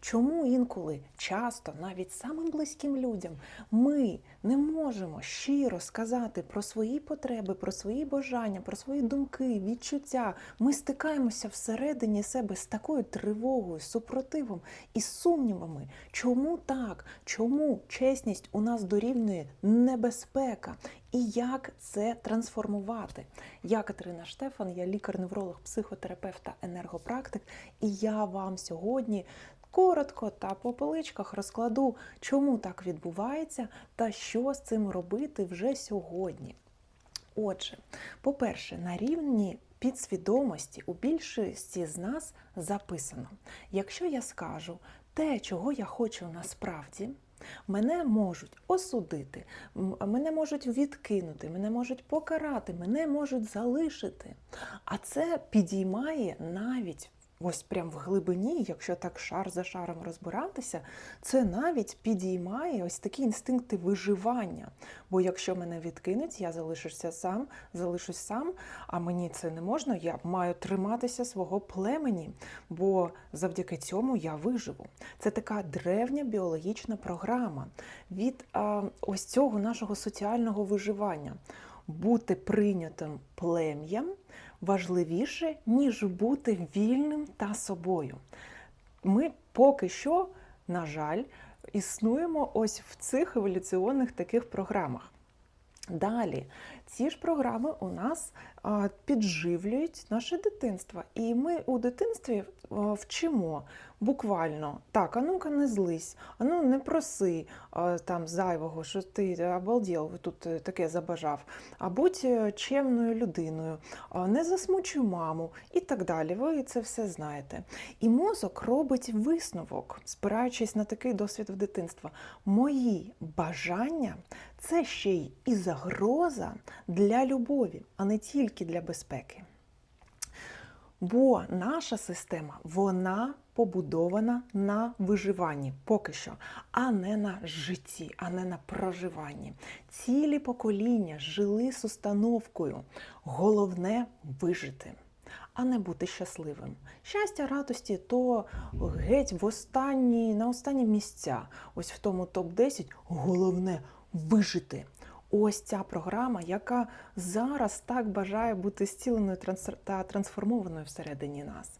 Чому інколи часто, навіть самим близьким людям, ми не можемо щиро сказати про свої потреби, про свої бажання, про свої думки, відчуття. Ми стикаємося всередині себе з такою тривогою, супротивом і сумнівами. Чому так? Чому чесність у нас дорівнює небезпека? І як це трансформувати? Я Катерина Штефан, я лікар-невролог, психотерапевт та енергопрактик, і я вам сьогодні коротко та по поличках розкладу, чому так відбувається та що з цим робити вже сьогодні. Отже, по-перше, на рівні підсвідомості у більшості з нас записано: якщо я скажу те, чого я хочу насправді. Мене можуть осудити, мене можуть відкинути, мене можуть покарати, мене можуть залишити. А це підіймає навіть ось прям в глибині, якщо так шар за шаром розбиратися, це навіть підіймає ось такі інстинкти виживання. Бо якщо мене відкинуть, я залишуся сам, залишусь сам, а мені це не можна, я маю триматися свого племені, бо завдяки цьому я виживу. Це така древня біологічна програма від а, ось цього нашого соціального виживання. Бути прийнятим плем'ям важливіше, ніж бути вільним та собою. Ми поки що, на жаль, існуємо ось в цих еволюціонних таких програмах. Далі, ці ж програми у нас підживлюють наше дитинство. І ми у дитинстві вчимо буквально так, а ну-ка не злись, а ну не проси там зайвого, що ти обалділ, тут е, таке забажав, а будь е, чемною людиною, не засмучуй маму і так далі. Ви це все знаєте. І мозок робить висновок, спираючись на такий досвід в дитинства. Мої бажання це ще й і загроза для любові, а не тільки для безпеки. Бо наша система вона побудована на виживанні поки що, а не на житті, а не на проживанні. Цілі покоління жили з установкою. Головне вижити. А не бути щасливим. Щастя, радості то геть в останні, на останні місця. Ось в тому топ-10 головне вижити. Ось ця програма, яка зараз так бажає бути зціленою та трансформованою всередині нас.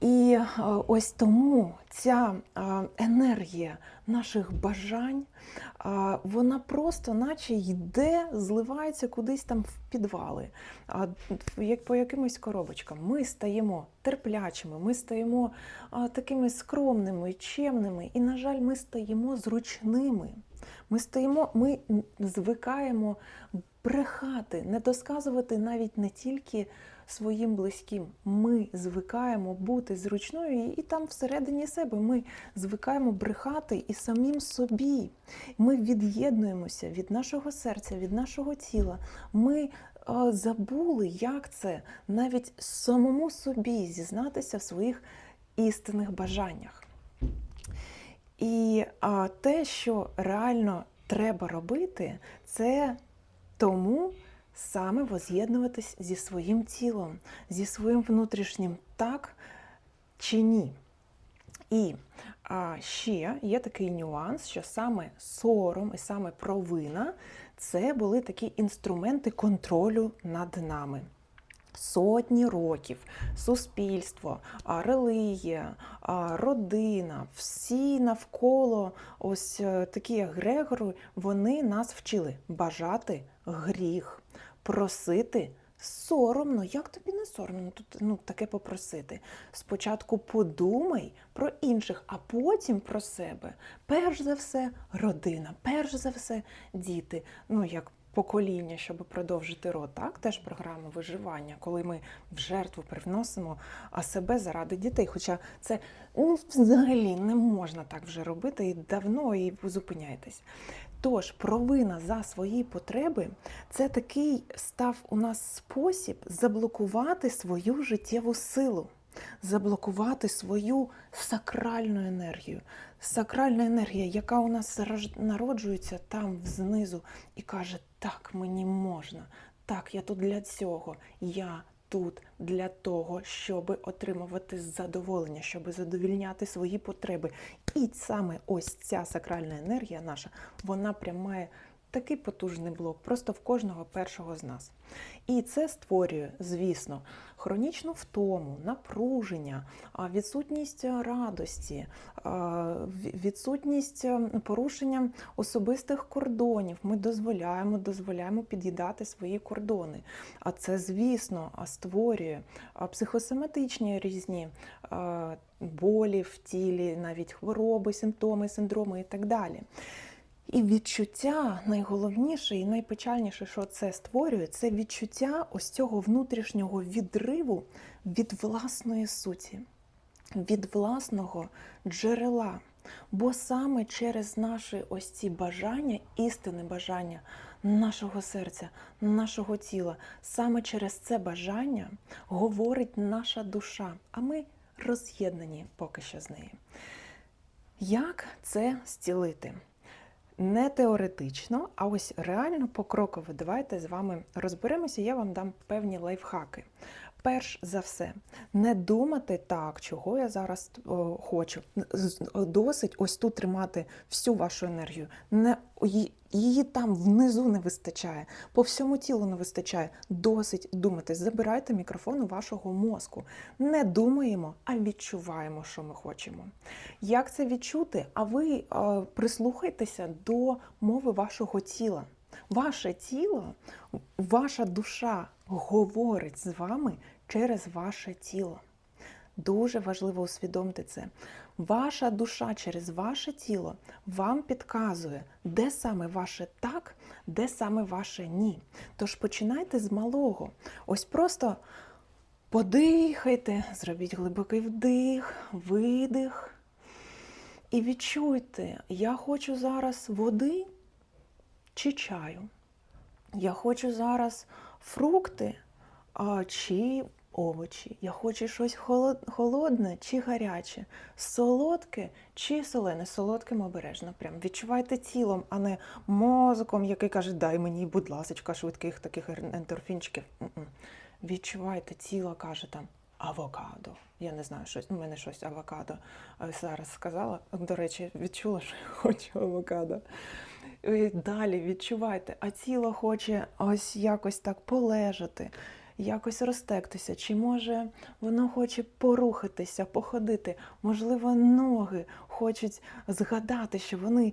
І е, ось тому ця е, енергія наших бажань, е, вона просто наче йде, зливається кудись там в підвали, як по якимось коробочкам. Ми стаємо терплячими, ми стаємо такими скромними, чемними, і, на жаль, ми стаємо зручними. Ми стоїмо, ми звикаємо брехати, не досказувати навіть не тільки своїм близьким. Ми звикаємо бути зручною, і- там всередині себе ми звикаємо брехати і самим собі. Ми від'єднуємося від нашого серця, від нашого тіла. Ми забули, як це навіть самому собі зізнатися в своїх істинних бажаннях. І а, те, що реально треба робити, це тому саме воз'єднуватись зі своїм тілом, зі своїм внутрішнім так чи ні. І а, ще є такий нюанс, що саме сором і саме провина це були такі інструменти контролю над нами. Сотні років суспільство, релігія, родина, всі навколо ось е, такі Грегори, вони нас вчили бажати гріх, просити соромно. Як тобі не соромно тут ну, таке попросити? Спочатку подумай про інших, а потім про себе. Перш за все, родина, перш за все, діти. Ну як покоління, щоб продовжити род, так теж програма виживання, коли ми в жертву привносимо себе заради дітей. Хоча це ну, взагалі не можна так вже робити і давно і ви зупиняєтесь. Тож провина за свої потреби це такий став у нас спосіб заблокувати свою життєву силу, заблокувати свою сакральну енергію. Сакральна енергія, яка у нас народжується там знизу і каже: так, мені можна, так, я тут для цього, я тут для того, щоб отримувати задоволення, щоб задовільняти свої потреби. І саме ось ця сакральна енергія наша, вона прям має такий потужний блок просто в кожного першого з нас. І це створює, звісно, хронічну втому, напруження, відсутність радості, відсутність е, порушення особистих кордонів. Ми дозволяємо, дозволяємо під'їдати свої кордони. А це, звісно, створює психосоматичні різні болі в тілі, навіть хвороби, симптоми, синдроми і так далі. І відчуття найголовніше і найпечальніше, що це створює, це відчуття ось цього внутрішнього відриву від власної суті, від власного джерела. Бо саме через наші ось ці бажання, істинне бажання нашого серця, нашого тіла, саме через це бажання говорить наша душа, а ми роз'єднані поки що з нею. Як це зцілити? Не теоретично, а ось реально покроково. Давайте з вами розберемося, я вам дам певні лайфхаки. Перш за все, не думати так, чого я зараз о, хочу. Досить ось тут тримати всю вашу енергію. Не її там внизу не вистачає, по всьому тілу не вистачає. Досить думати. Забирайте мікрофон у вашого мозку. Не думаємо, а відчуваємо, що ми хочемо. Як це відчути? А ви е, прислухайтеся до мови вашого тіла. Ваше тіло, ваша душа говорить з вами через ваше тіло. Дуже важливо усвідомити це. Ваша душа через ваше тіло вам підказує, де саме ваше так, де саме ваше ні. Тож починайте з малого. Ось просто подихайте, зробіть глибокий вдих, видих. І відчуйте, я хочу зараз води чи чаю. Я хочу зараз фрукти чи овочі. Я хочу щось холод- холодне чи гаряче, солодке чи солене. Солодким обережно. Прям відчувайте тілом, а не мозком, який каже, дай мені, будь ласка, швидких таких ен- Відчувайте, тіло каже там. Авокадо. Я не знаю, щось. У мене щось авокадо е, зараз сказала. До речі, відчула, що я хочу авокадо. І далі відчувайте, а тіло хоче ось якось так полежати, якось розтектися. Чи може воно хоче порухатися, походити? Можливо, ноги хочуть згадати, що вони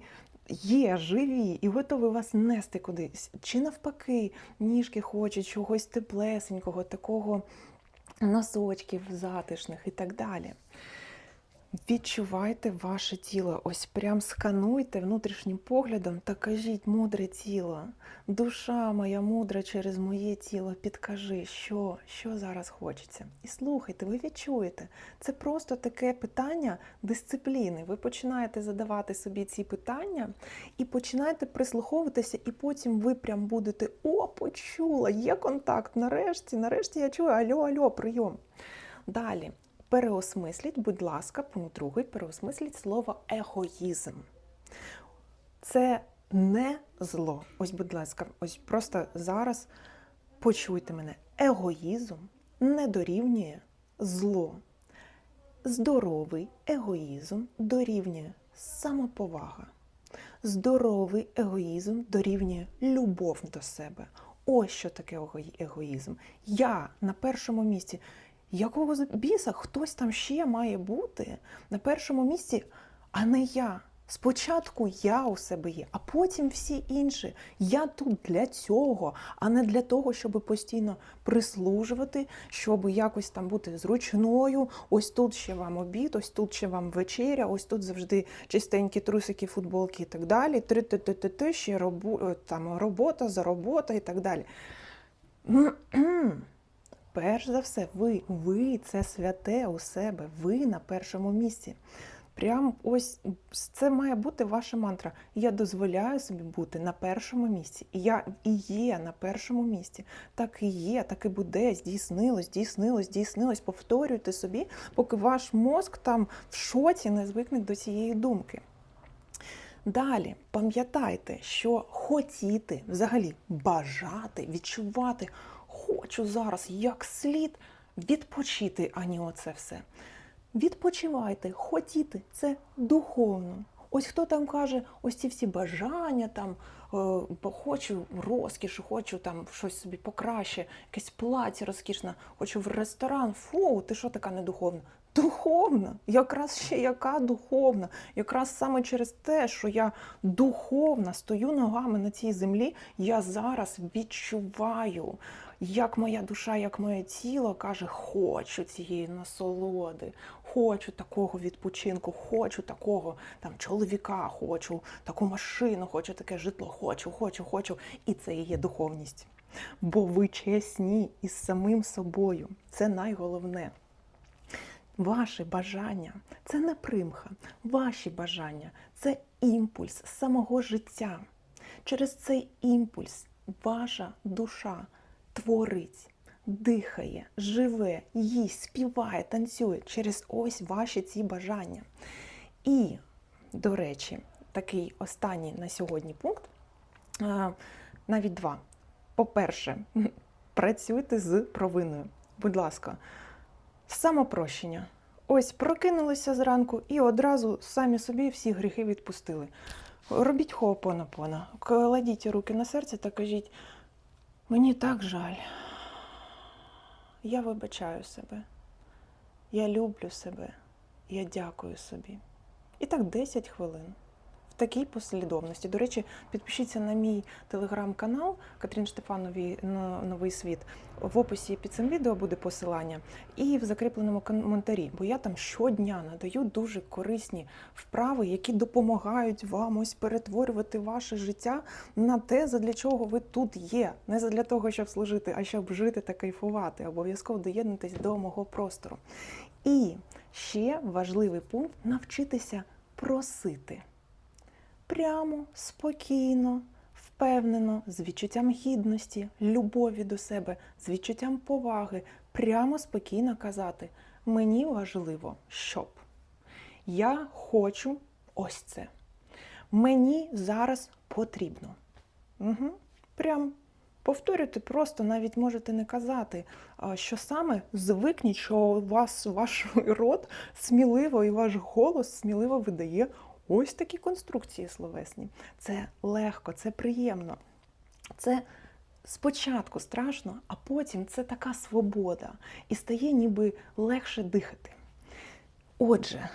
є живі і готові вас нести кудись. Чи навпаки, ніжки хочуть чогось теплесенького, такого носочків затишних і так далі. Відчувайте ваше тіло, ось прям скануйте внутрішнім поглядом та кажіть, мудре тіло, душа моя мудра через моє тіло, підкажи, що, що зараз хочеться. І слухайте, ви відчуєте. Це просто таке питання дисципліни. Ви починаєте задавати собі ці питання і починаєте прислуховуватися, і потім ви прям будете о, почула, є контакт. Нарешті, нарешті я чую, альо, альо, прийом. Далі. Переосмисліть, будь ласка, пункт другий, переосмисліть слово егоїзм. Це не зло. Ось, будь ласка, ось просто зараз почуйте мене. Егоїзм не дорівнює зло. Здоровий егоїзм дорівнює самоповага. Здоровий егоїзм дорівнює любов до себе. Ось що таке егоїзм. Я на першому місці. Якого біса хтось там ще має бути на першому місці, а не я. Спочатку я у себе є, а потім всі інші. Я тут для цього, а не для того, щоб постійно прислужувати, щоб якось там бути зручною. Ось тут ще вам обід, ось тут ще вам вечеря, ось тут завжди чистенькі трусики, футболки і так далі. Три ти ти ти ти ще робо, там робота за робота і так далі. Перш за все, ви, ви це святе у себе, ви на першому місці. Прям ось це має бути ваша мантра. Я дозволяю собі бути на першому місці. Я і є на першому місці. Так і є, так і буде, здійснилось, здійснилось, здійснилось. Повторюйте собі, поки ваш мозк там в шоці не звикне до цієї думки. Далі пам'ятайте, що хотіти, взагалі бажати, відчувати, хочу зараз як слід відпочити, ані оце все. Відпочивайте, хотіти це духовно. Ось хто там каже, ось ці всі бажання, там е, хочу розкішу, хочу там щось собі покраще, якесь плаття розкішне, хочу в ресторан. Фу, ти що така недуховна? Духовна, якраз ще яка духовна, якраз саме через те, що я духовна, стою ногами на цій землі, я зараз відчуваю, як моя душа, як моє тіло каже, хочу цієї насолоди, хочу такого відпочинку, хочу такого там чоловіка, хочу таку машину, хочу таке житло, хочу, хочу, хочу. І це є духовність. Бо ви чесні із самим собою. Це найголовне. Ваші бажання це не примха, ваші бажання це імпульс самого життя. Через цей імпульс ваша душа творить, дихає, живе, їсть, співає, танцює через ось ваші ці бажання. І, до речі, такий останній на сьогодні пункт, навіть два. По-перше, працюйте з провиною. Будь ласка, самопрощення. Ось прокинулися зранку і одразу самі собі всі гріхи відпустили. Робіть хоопонопона, кладіть руки на серце та кажіть: мені так жаль. Я вибачаю себе. Я люблю себе. Я дякую собі. І так 10 хвилин. Такій послідовності. До речі, підпишіться на мій телеграм-канал Катрін Штефановій Новий світ. В описі під цим відео буде посилання і в закріпленому коментарі, бо я там щодня надаю дуже корисні вправи, які допомагають вам ось перетворювати ваше життя на те, задля чого ви тут є. Не задля того, щоб служити, а щоб жити та кайфувати. Обов'язково доєднуйтесь до мого простору. І ще важливий пункт навчитися просити прямо, спокійно, впевнено, з відчуттям гідності, любові до себе, з відчуттям поваги, прямо спокійно казати: мені важливо, щоб я хочу ось це. Мені зараз потрібно. Угу. Прям повторюйте просто, навіть можете не казати, що саме звикніть, що у вас ваш рот сміливо і ваш голос сміливо видає ось такі конструкції словесні. Це легко, це приємно. Це спочатку страшно, а потім це така свобода і стає ніби легше дихати. Отже,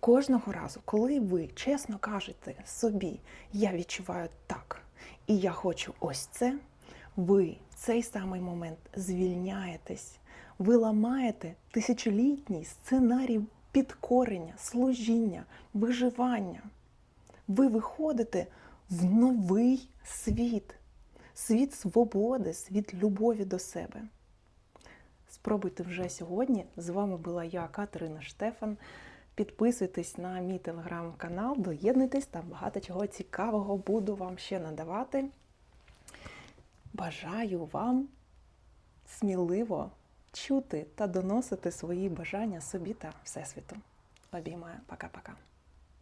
кожного разу, коли ви чесно кажете собі, я відчуваю так, і я хочу ось це, ви в цей самий момент звільняєтесь, ви ламаєте тисячолітній сценарій підкорення, служіння, виживання. Ви виходите в новий світ, світ свободи, світ любові до себе. Спробуйте вже сьогодні. З вами була я, Катерина Штефан. Підписуйтесь на мій телеграм-канал, доєднуйтесь, там багато чого цікавого буду вам ще надавати. Бажаю вам сміливо чути та доносити свої бажання собі та всесвіту. Обіймаю. Пока-пока.